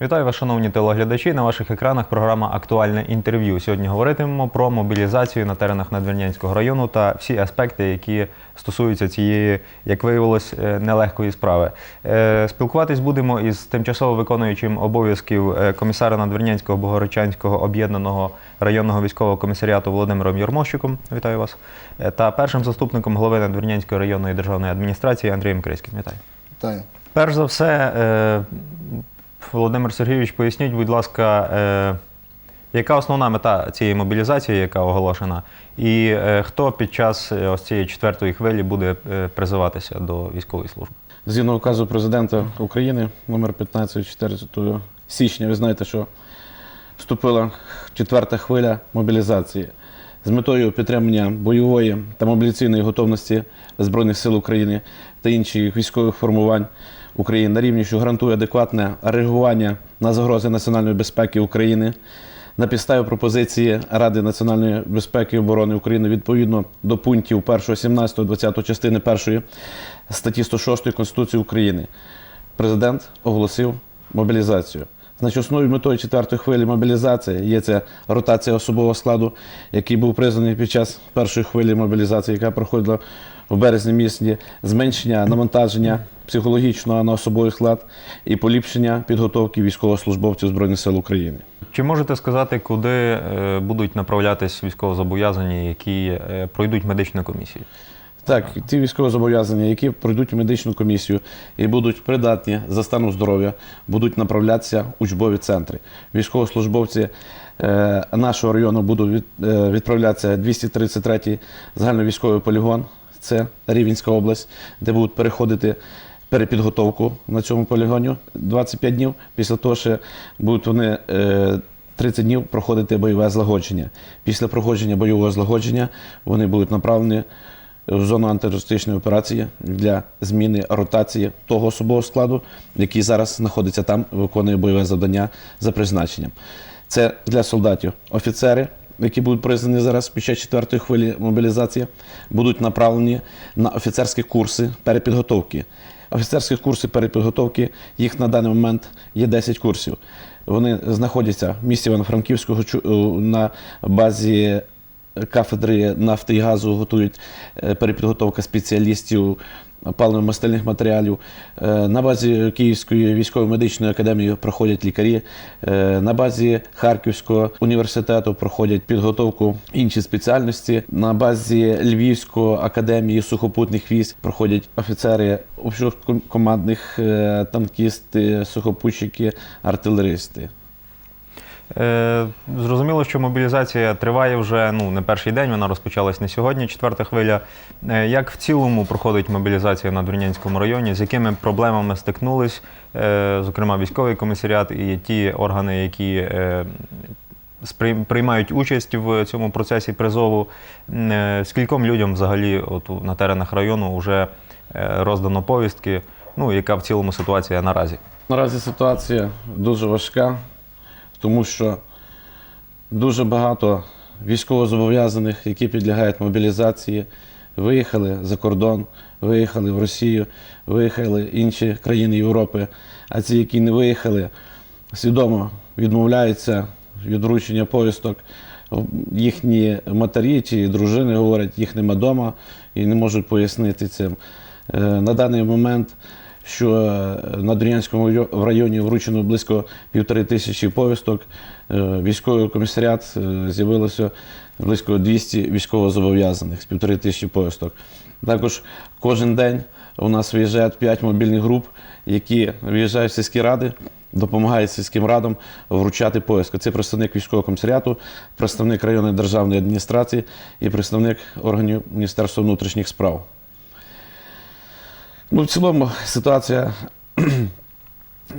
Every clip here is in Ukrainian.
Вітаю вас, шановні телеглядачі. На ваших екранах програма Актуальне інтерв'ю. Сьогодні говоритимемо про мобілізацію на теренах Надвірнянського району та всі аспекти, які стосуються цієї, як виявилось, е, нелегкої справи. Е, Спілкуватись будемо із тимчасово виконуючим обов'язків е, комісара Надвірнянського Богородчанського об'єднаного районного військового комісаріату Володимиром Єрмощиком. Вітаю вас. Та першим заступником голови Надвірнянської районної державної адміністрації Андрієм Криським. Вітаю. Вітаю. Перш за все, Володимир Сергійович, поясніть, будь ласка, е, яка основна мета цієї мобілізації, яка оголошена, і е, хто під час е, ось цієї четвертої хвилі буде е, призиватися до військової служби? Згідно указу президента України номер 15 14 січня, ви знаєте, що вступила четверта хвиля мобілізації з метою підтримання бойової та мобілізаційної готовності Збройних сил України та інших військових формувань України на рівні, що гарантує адекватне реагування на загрози національної безпеки України. На підставі пропозиції Ради національної безпеки і оборони України відповідно до пунктів 1, 17, 20 частини 1 статті 106 Конституції України президент оголосив мобілізацію. Значить, основною метою четвертої хвилі мобілізації є це ротація особового складу, який був призваний під час першої хвилі мобілізації, яка проходила в березні місяці, зменшення навантаження психологічного на особовий склад і поліпшення підготовки військовослужбовців Збройних сил України. Чи можете сказати, куди е, будуть направлятись військовозобов'язані, які е, пройдуть медичну комісію? Так, ті військовозобов'язані, які пройдуть медичну комісію і будуть придатні за станом здоров'я, будуть направлятися в учбові центри. Військовослужбовці е, нашого району будуть від, е, відправлятися 233-й загальновійськовий полігон, це Рівненська область, де будуть переходити перепідготовку на цьому полігоні 25 днів. Після того ще будуть вони. Е, 30 днів проходити бойове злагодження. Після проходження бойового злагодження вони будуть направлені в зону антитерористичної операції для зміни ротації того особового складу, який зараз знаходиться там, виконує бойове завдання за призначенням. Це для солдатів офіцери, які будуть призвані зараз під час четвертої хвилі мобілізації, будуть направлені на офіцерські курси перепідготовки. Офіцерські курси перепідготовки, їх на даний момент є 10 курсів. Вони знаходяться в місті Івано-Франківського на базі кафедри нафти і газу готують е, перепідготовка спеціалістів паливно-мастильних матеріалів. Е, На базі Київської військово-медичної академії проходять лікарі. Е, На базі Харківського університету проходять підготовку інші спеціальності. На базі Львівської академії сухопутних військ проходять офіцери общокомандних е, танкісти, сухопутчики, артилеристи. Е, Зрозуміло, що мобілізація триває вже ну, не перший день, вона розпочалась не сьогодні, четверта хвиля. Е, Як в цілому проходить мобілізація на Двірнянському районі? З якими проблемами стикнулись, е, зокрема військовий комісаріат і ті органи, які е, приймають участь в цьому процесі призову? Скільком людям взагалі от, на теренах району вже роздано повістки? Ну, яка в цілому ситуація наразі? Наразі ситуація дуже важка, тому що дуже багато військовозобов'язаних, які підлягають мобілізації, виїхали за кордон, виїхали в Росію, виїхали в інші країни Європи. А ці, які не виїхали, свідомо відмовляються від вручення повісток. Їхні матері чи дружини говорять, їх нема вдома і не можуть пояснити цим. Е, На даний момент, що е, на Дорянському райо- районі вручено близько півтори тисячі повісток, е, військовий комісаріат е, з'явилося близько 200 військовозобов'язаних з півтори тисячі повісток. Також кожен день у нас виїжджають 5 мобільних груп, які виїжджають в сільські ради, допомагають сільським радам вручати повістку. Це представник військового комісаріату, представник районної державної адміністрації і представник органів Міністерства внутрішніх справ. Ну, в цілому ситуація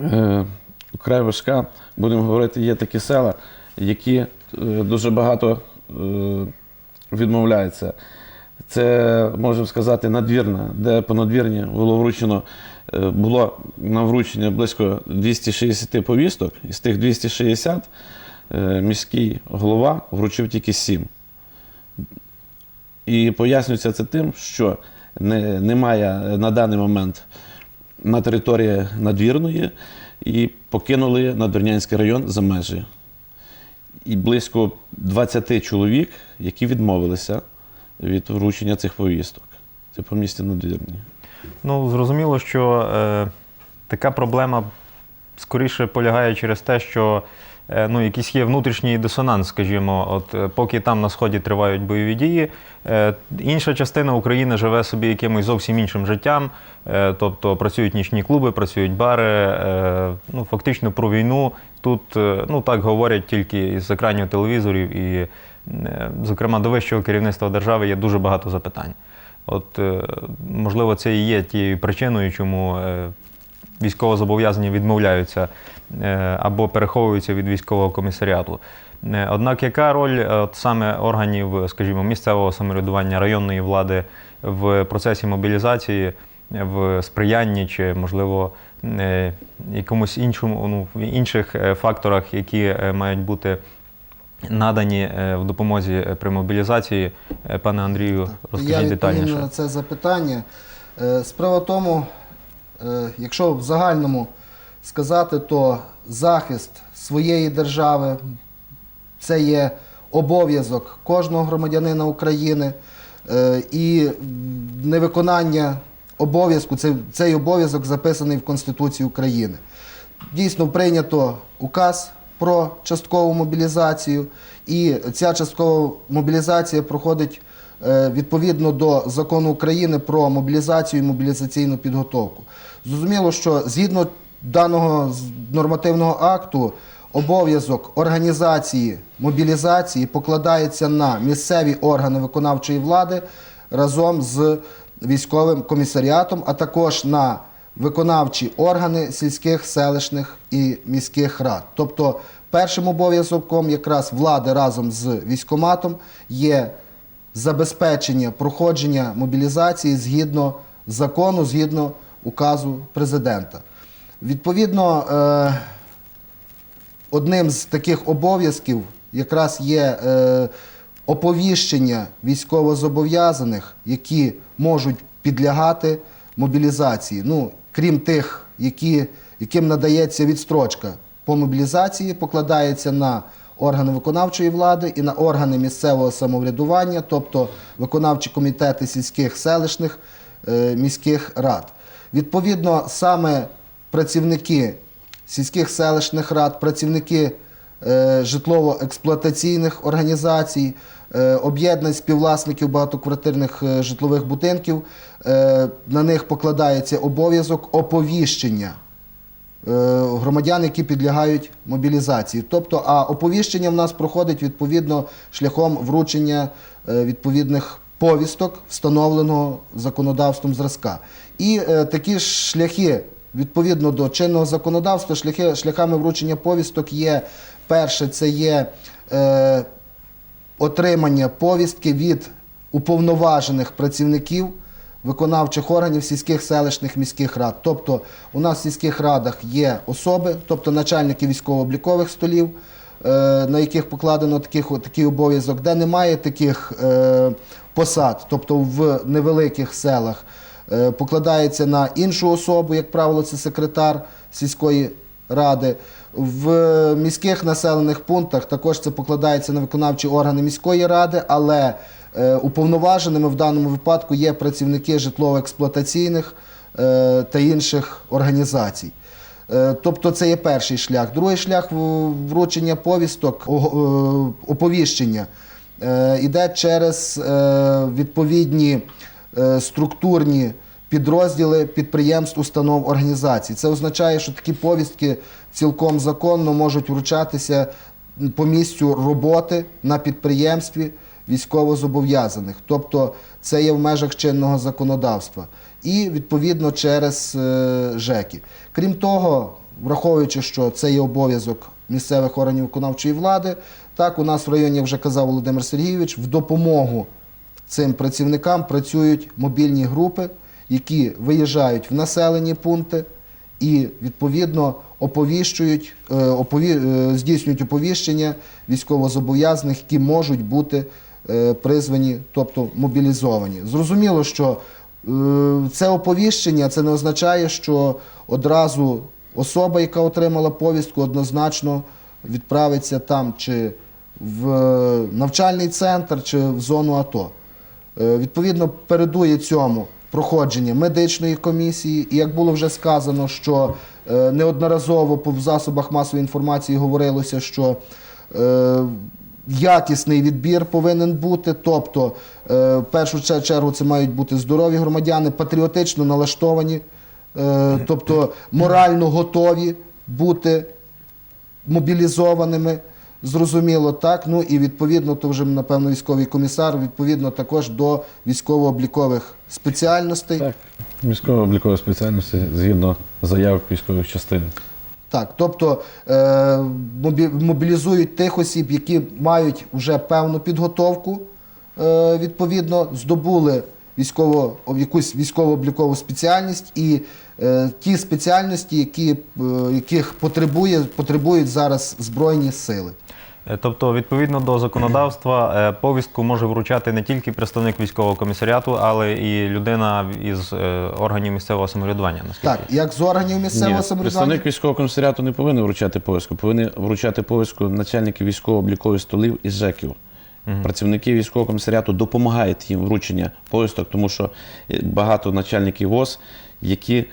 е, вкрай важка. Будемо говорити, є такі села, які е, дуже багато е, відмовляються. Це, можемо сказати, надвірна, де по надвірні було вручено, було на вручення близько 260 повісток, із тих 260 е, міський голова вручив тільки 7. І пояснюється це тим, що не, немає на даний момент на території надвірної і покинули Надвірнянський район за межі. І близько 20 чоловік, які відмовилися від вручення цих повісток. Це по місті Надвірні. Ну, зрозуміло, що е, така проблема скоріше полягає через те, що ну, якийсь є внутрішній дисонанс, скажімо, от е, поки там на сході тривають бойові дії, е, інша частина України живе собі якимось зовсім іншим життям. Е, тобто працюють нічні клуби, працюють бари. Е, ну, фактично про війну тут е, ну, так говорять тільки з екранів телевізорів, і, е, зокрема, до вищого керівництва держави є дуже багато запитань. От, е, можливо, це і є тією причиною, чому е, військовозобов'язані відмовляються е, або переховуються від військового комісаріату. Е, Однак, яка роль е, от саме органів, скажімо, місцевого самоврядування районної влади в процесі мобілізації, в сприянні чи, можливо, якомусь іншому, ну, в інших факторах, які мають бути надані в допомозі при мобілізації? Пане Андрію, Я розкажіть відповім детальніше. на це запитання. Справа тому, якщо в загальному сказати, то захист своєї держави це є обов'язок кожного громадянина України. Е, І невиконання обов'язку, цей обов'язок записаний в Конституції України. Дійсно прийнято указ про часткову мобілізацію, і ця часткова мобілізація проходить е, відповідно до закону України про мобілізацію і мобілізаційну підготовку. Зрозуміло, що згідно даного нормативного акту обов'язок організації мобілізації покладається на місцеві органи виконавчої влади разом з військовим комісаріатом, а також на виконавчі органи сільських, селищних і міських рад. Тобто першим обов'язком якраз влади разом з військоматом є забезпечення проходження мобілізації згідно закону, згідно указу президента. Відповідно, е, одним з таких обов'язків якраз є е, оповіщення військовозобов'язаних, які можуть підлягати мобілізації. Ну, крім тих, які, яким надається відстрочка по мобілізації, покладається на органи виконавчої влади і на органи місцевого самоврядування, тобто виконавчі комітети сільських селищних е, міських рад. Відповідно, саме працівники сільських селищних рад, працівники е, житлово-експлуатаційних організацій, е, об'єднань співвласників багатоквартирних житлових будинків. На них покладається обов'язок оповіщення громадян, які підлягають мобілізації. Тобто, а оповіщення в нас проходить відповідно шляхом вручення е, відповідних повісток, встановленого законодавством зразка. І е, такі шляхи, відповідно до чинного законодавства, шляхами вручення повісток є перше, це є е, отримання повістки від уповноважених працівників виконавчих органів сільських селищних міських рад. Тобто у нас в сільських радах є особи, тобто начальники військово-облікових столів, е, на яких покладено таких, такий обов'язок, де немає таких е, посад, тобто в невеликих селах. е, Покладається на іншу особу, як правило, це секретар сільської ради. В міських населених пунктах також це покладається на виконавчі органи міської ради, але уповноваженими в даному випадку є працівники житлово-експлуатаційних е, та інших організацій. Е, Тобто це є перший шлях. Другий шлях вручення повісток, е, оповіщення е, іде через е, відповідні е, структурні підрозділи підприємств, установ, організацій. Це означає, що такі повістки цілком законно можуть вручатися по місцю роботи на підприємстві військовозобов'язаних. Тобто це є в межах чинного законодавства. І відповідно через е, ЖЕКи. Крім того, враховуючи, що це є обов'язок місцевих органів виконавчої влади, так у нас в районі, як вже казав Володимир Сергійович, в допомогу цим працівникам працюють мобільні групи, які виїжджають в населені пункти і відповідно оповіщують, е, опові, е, здійснюють оповіщення військовозобов'язаних, які можуть бути призвані, тобто мобілізовані. Зрозуміло, що е, це оповіщення це не означає, що одразу особа, яка отримала повістку, однозначно відправиться там чи в навчальний центр, чи в зону АТО. Е, Відповідно, передує цьому проходження медичної комісії, і як було вже сказано, що е, неодноразово в засобах масової інформації говорилося, що е, якісний відбір повинен бути. Тобто, е, в першу чергу, це мають бути здорові громадяни, патріотично налаштовані, е, тобто морально готові бути мобілізованими. Зрозуміло, так. Ну і відповідно, то вже напевно військовий комісар, відповідно також до військово-облікових спеціальностей. Так, військово облікові спеціальності згідно заявок військових частин. Так, тобто е, мобілізують тих осіб, які мають вже певну підготовку, е, відповідно, здобули якусь військово-облікову спеціальність і е, ті спеціальності, яких потребують зараз Збройні сили. Е, Тобто, відповідно до законодавства, е, повістку може вручати не тільки представник військового комісаріату, але і людина із е, органів місцевого самоврядування. Наскільки Так, як з органів місцевого Ні, самоврядування. представник військового комісаріату не повинен вручати повістку, повинні вручати повістку начальники військово-облікових столів і ЖЕКів. Працівники військового комісаріату допомагають їм вручення повісток, тому що багато начальників ВОЗ, які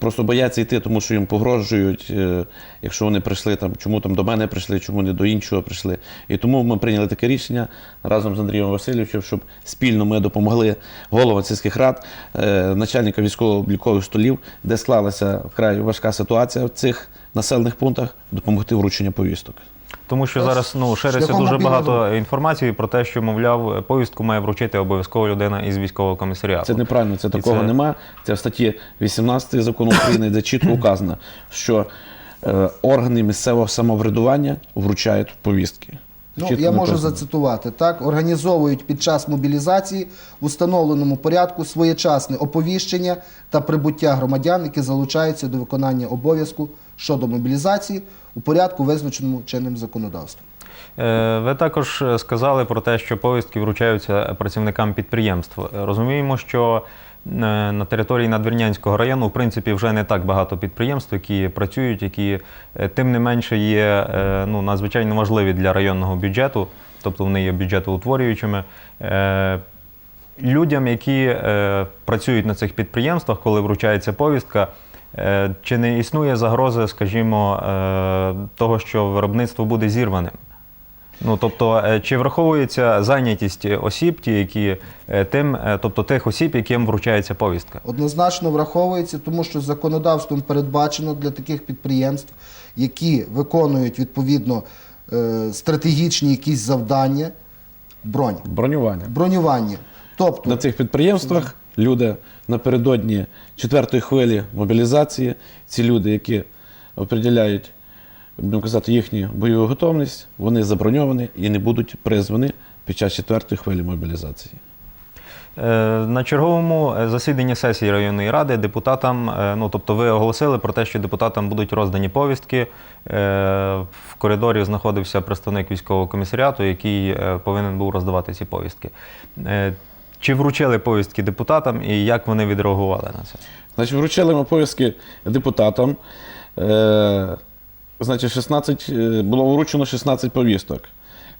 просто бояться йти, тому що їм погрожують, е, якщо вони прийшли там, чому там до мене прийшли, чому не до іншого прийшли. І тому ми прийняли таке рішення разом з Андрієм Васильовичем, щоб спільно ми допомогли головам сільських рад, е, начальника військово-облікових столів, де склалася вкрай важка ситуація в цих населених пунктах, допомогти вручення повісток. Тому що зараз ну шириться дуже багато інформації про те, що мовляв повістку має вручити обов'язково людина із військового комісаріату. Це неправильно, це такого це- нема. Це в статті 18 закону України, де чітко указано, що е, органи місцевого самоврядування вручають повістки. Ну, Чітко я можу написано. зацитувати так: організовують під час мобілізації в установленому порядку своєчасне оповіщення та прибуття громадян, які залучаються до виконання обов'язку щодо мобілізації у порядку, визначеному чинним законодавством. Е, Ви також е, сказали про те, що повістки вручаються працівникам підприємств. Розуміємо, що е, на території Надвірнянського району, в принципі, вже не так багато підприємств, які працюють, які тим не менше є ну, надзвичайно важливі для районного бюджету, тобто вони є бюджетоутворюючими. Людям, які працюють на цих підприємствах, коли вручається повістка, чи не існує загрози, скажімо, е, того, що виробництво буде зірваним? Ну тобто, е, чи враховується зайнятість осіб, ті, які е, тим, е, тобто тих осіб, яким вручається повістка? Однозначно враховується, тому що законодавством передбачено для таких підприємств, які виконують відповідно е, стратегічні якісь завдання, бронь, Бронювання. бронювання. Тобто На цих підприємствах люди напередодні четвертої хвилі мобілізації, ці люди, які определяють, будемо казати, їхню бойову готовність, вони заброньовані і не будуть призвані під час четвертої хвилі мобілізації. Е, На черговому е, засіданні сесії районної ради депутатам, е, ну тобто ви оголосили про те, що депутатам будуть роздані повістки. В коридорі знаходився представник військового комісаріату, який повинен був роздавати ці повістки. Чи вручили повістки депутатам і як вони відреагували на це? Значить, вручили ми повістки депутатам. Е, значить, 16, е, було вручено 16 повісток.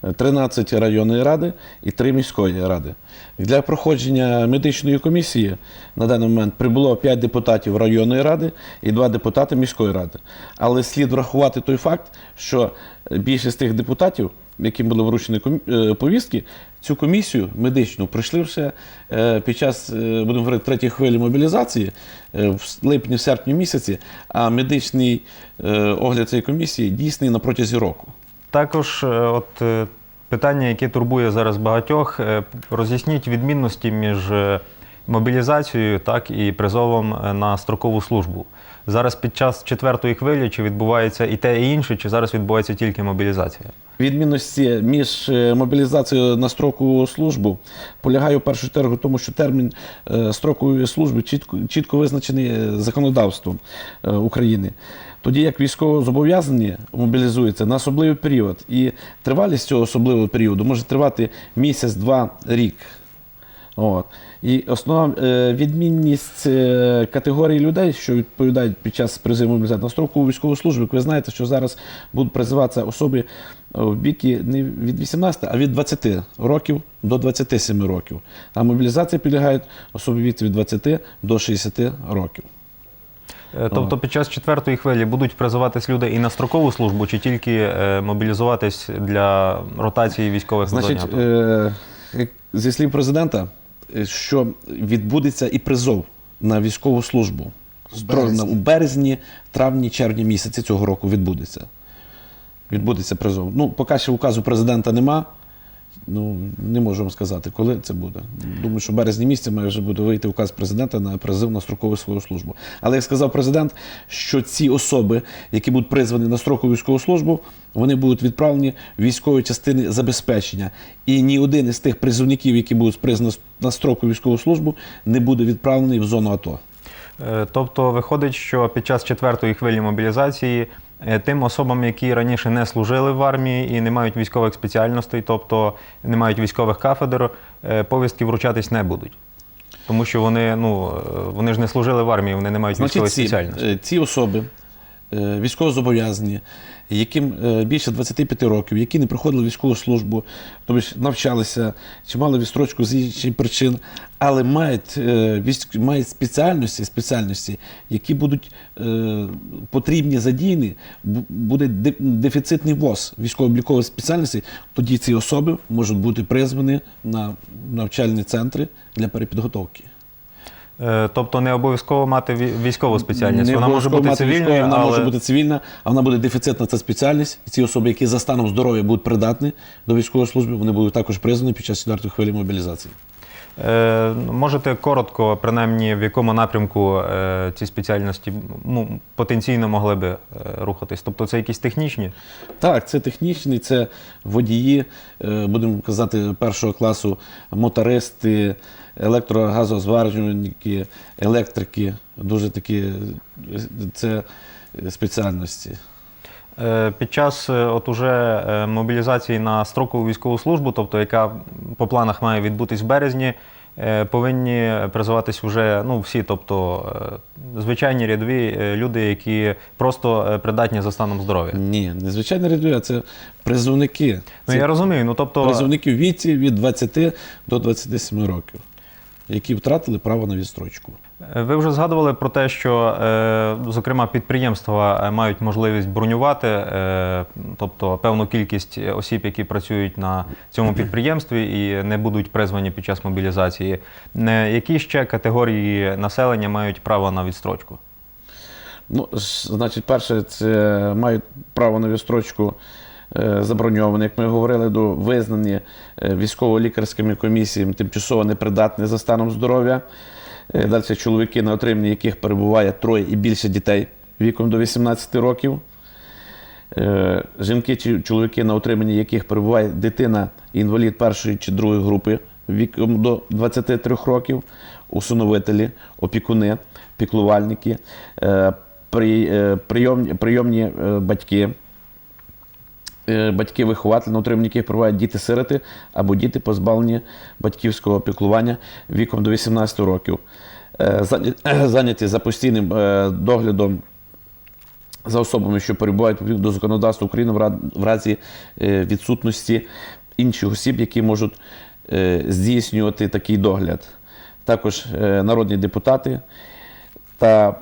Е, 13 районної ради і 3 міської ради. Для проходження медичної комісії на даний момент прибуло 5 депутатів районної ради і 2 депутати міської ради. Але слід врахувати той факт, що більшість тих депутатів, яким були вручені е, повістки, цю комісію медичну пройшли вже е, під час, е, будемо говорити, третьої хвилі мобілізації в липні-серпні місяці, а медичний огляд цієї комісії дійсний на протязі року. Також от питання, яке турбує зараз багатьох, роз'ясніть відмінності між мобілізацією так, і призовом на строкову службу. Зараз під час четвертої хвилі чи відбувається і те, і інше, чи зараз відбувається тільки мобілізація? Відмінності між е, мобілізацією на строкову службу полягає в першу чергу тому, що термін е, строкової служби чітко, чітко визначений е, законодавством України. Тоді як військовозобов'язані мобілізуються на особливий період, і тривалість цього особливого періоду може тривати місяць, два, рік. От. І основна е, відмінність е, категорії людей, що відповідають під час призиву мобілізації на строкову військову службу, як ви знаєте, що зараз будуть призиватися особи е, в віки не від 18, а від 20 років до 27 років. А мобілізації підлягають особи від 20 до 60 років. Тобто під час четвертої хвилі будуть призиватись люди і на строкову службу, чи тільки мобілізуватись для ротації військових Значить, е, зі слів президента, що відбудеться і призов на військову службу. У березні. У березні, травні, червні місяці цього року відбудеться. Відбудеться призов. Ну, поки ще указу президента нема. Ну, не можу вам сказати, коли це буде. Думаю, що в березні місяці має вже буде вийти указ президента на призив на строкову свою службу. Але як сказав президент, що ці особи, які будуть призвані на строкову військову службу, вони будуть відправлені в військові частини забезпечення. І ні один із тих призовників, які будуть призвані на строкову військову службу, не буде відправлений в зону АТО. Е, Тобто виходить, що під час четвертої хвилі мобілізації тим особам, які раніше не служили в армії і не мають військових спеціальностей, тобто не мають військових кафедр, е, повістки вручатись не будуть. Тому що вони, ну, е, вони ж не служили в армії, вони не мають військової ці, спеціальності. е, ці особи, е, військовозобов'язані, яким е, більше 25 років, які не проходили військову службу, тобто навчалися чи мали відстрочку з інших причин, але мають, е, мають спеціальності, спеціальності, які будуть е, потрібні задіяні, буде дефіцитний ВОЗ військово-облікових спеціальностей, тоді ці особи можуть бути призвані на навчальні центри для перепідготовки. Е, Тобто не обов'язково мати військову спеціальність. Не Вона може бути цивільна цивільною, вона але... може бути цивільна, а вона буде дефіцитна ця спеціальність. І ці особи, які за станом здоров'я будуть придатні до військової служби, вони будуть також призвані під час четвертої хвилі мобілізації. Е, Можете коротко, принаймні, в якому напрямку е, ці спеціальності ну, потенційно могли би е, рухатись? Тобто це якісь технічні? Так, це технічний, це водії, будемо казати, першого класу мотористи, електрогазозварювальники, електрики, дуже такі спеціальності. Е, Під час е, от уже е, мобілізації на строкову військову службу, тобто яка по планах має відбутись в березні, повинні призиватись вже ну, всі, тобто звичайні рядові люди, які просто придатні за станом здоров'я. Ні, не звичайні рядові, а це призовники. Ну Це я розумію, ну тобто призовники в віці від 20 до 27 років, які втратили право на відстрочку. Ви вже згадували про те, що, е, зокрема, підприємства е, мають можливість бронювати, е, тобто певну кількість осіб, які працюють на цьому підприємстві і не будуть призвані під час мобілізації. Які ще категорії населення мають право на відстрочку? Ну, значить, перше, це мають право на відстрочку заброньовані, як ми говорили, до визнані військово-лікарськими комісіями тимчасово непридатні за станом здоров'я. Е, Далі чоловіки, на отриманні яких перебуває троє і більше дітей віком до 18 років. Е, Жінки чи чоловіки, на утриманні яких перебуває дитина інвалід першої чи другої групи віком до 23 років, усиновителі, опікуни, піклувальники, е, при- прийомні, прийомні е, батьки, е, батьки-вихователі, на утриманні яких перебувають діти-сироти або діти, позбавлені батьківського піклування віком до 18 років. Е, Зайняті за постійним е, доглядом за особами, що перебувають до законодавства України в разі е, відсутності інших осіб, які можуть е, здійснювати такий догляд. Також е, народні депутати та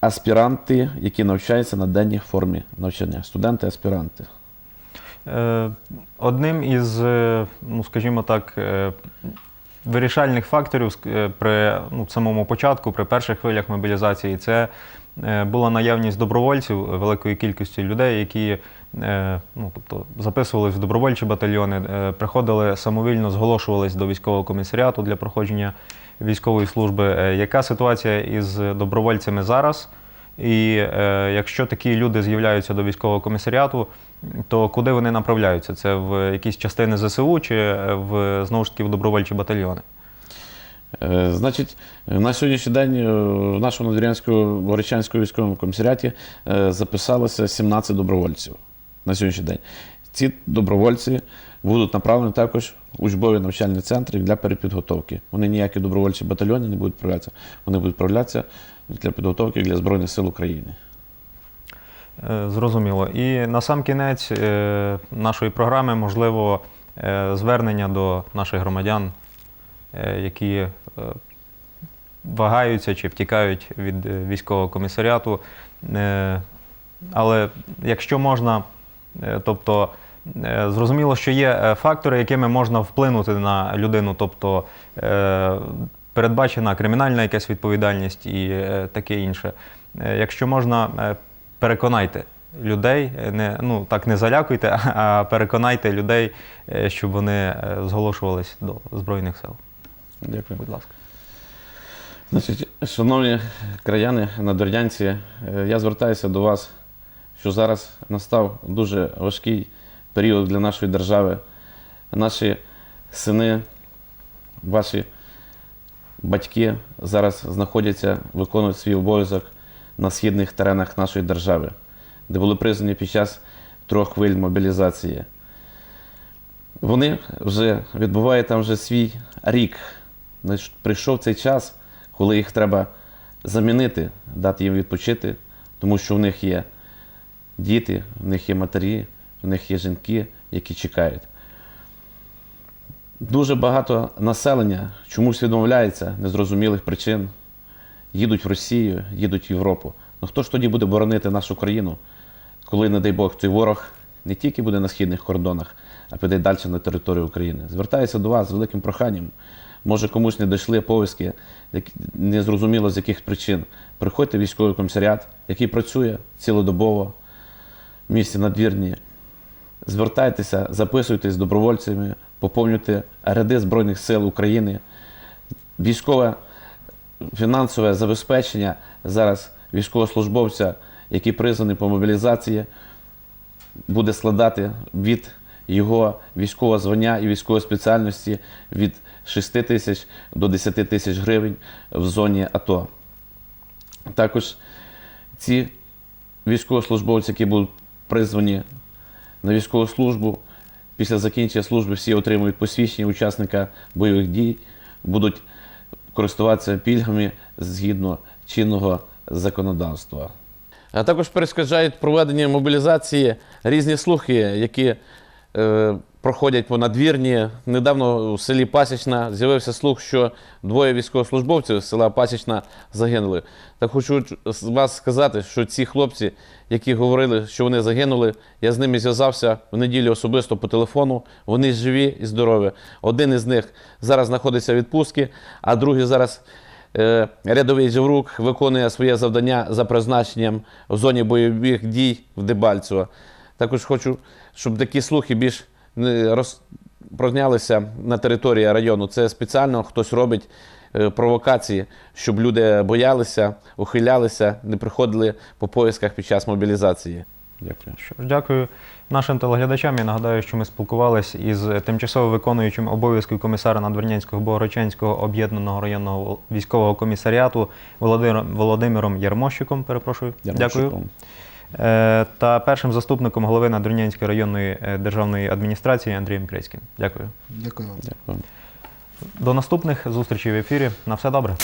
аспіранти, які навчаються на денній формі навчання. Студенти, аспіранти. Е, Одним із, е, ну скажімо так, е, вирішальних факторів при ну, самому початку, при перших хвилях мобілізації, це була наявність добровольців, великої кількості людей, які ну, тобто, записувались в добровольчі батальйони, приходили самовільно, зголошувались до військового комісаріату для проходження військової служби. Е, Яка ситуація із добровольцями зараз? І е, якщо такі люди з'являються до військового комісаріату, то куди вони направляються? Це в якісь частини ЗСУ чи е, в знову ж таки в добровольчі батальйони? Е, Значить, на сьогоднішній день в нашому Надвірянському Горичанському військовому комісаріаті записалося 17 добровольців на сьогоднішній день. ці добровольці будуть направлені також учбові навчальні центри для перепідготовки. Вони ніякі добровольчі батальйони не будуть відправлятися, вони будуть відправлятися для підготовки для Збройних сил України. Е, Зрозуміло. І на сам кінець е, нашої програми, можливо, е, звернення до наших громадян, які вагаються чи втікають від військового комісаріату. Але якщо можна, тобто зрозуміло, що є е, фактори, якими можна вплинути на людину, тобто е, передбачена кримінальна якась відповідальність і е, таке інше. Е, Якщо можна, е, переконайте людей, е, не, ну, так не залякуйте, а переконайте людей, е, щоб вони е, зголошувались до Збройних сил. Дякую. Будь ласка. Значить, шановні краяни, надвірнянці, е, я звертаюся до вас, що зараз настав дуже важкий період для нашої держави. Наші сини, ваші батьки зараз знаходяться, виконують свій обов'язок на східних теренах нашої держави, де були призвані під час трьох хвиль мобілізації. Вони вже відбувають там вже свій рік. Прийшов цей час, коли їх треба замінити, дати їм відпочити, тому що в них є діти, в них є матері, в них є жінки, які чекають. Дуже багато населення чомусь відмовляється незрозумілих причин. Їдуть в Росію, їдуть в Європу. Ну хто ж тоді буде боронити нашу країну, коли, не дай Бог, цей ворог не тільки буде на східних кордонах, а піде далі на територію України? Звертаюся до вас з великим проханням. Може, комусь не дійшли повістки, не зрозуміло з яких причин. Приходьте військовий комісаріат, який працює цілодобово в місті надвірні. Звертайтеся, записуйтесь добровольцями, поповнюйте ряди Збройних сил України. Військове фінансове забезпечення зараз військовослужбовця, який призваний по мобілізації, буде складати від його військового звання і військової спеціальності від 6 тисяч до 10 тисяч гривень в зоні АТО. Також ці військовослужбовці, які будуть призвані на військову службу, після закінчення служби всі отримують посвідчення учасника бойових дій, будуть користуватися пільгами згідно чинного законодавства. А також перешкоджають проведення мобілізації різні слухи, які е, проходять по надвірні. Недавно у селі Пасічна з'явився слух, що двоє військовослужбовців з села Пасічна загинули. Так хочу вас сказати, що ці хлопці, які говорили, що вони загинули, я з ними зв'язався в неділю особисто по телефону. Вони живі і здорові. Один із них зараз знаходиться в відпустці, а другий зараз. Е, Рядовий Жеврук виконує своє завдання за призначенням в зоні бойових дій в Дебальцево. Також хочу, щоб такі слухи більш розпрознялися на території району. Це спеціально хтось робить е, провокації, щоб люди боялися, ухилялися, не приходили по поїздках під час мобілізації. Дякую. Що ж, дякую нашим телеглядачам. Я нагадаю, що ми спілкувалися із тимчасово виконуючим обов'язків комісара Надвірнянського Богородчанського об'єднаного районного військового комісаріату Володимиром, Володимиром Ярмощиком. Перепрошую. Дякую. Е, Та першим заступником голови Надрунянської районної е, державної адміністрації Андрієм Крицьким. Дякую. Дякую вам. Дякую. До наступних зустрічей в ефірі. На все добре.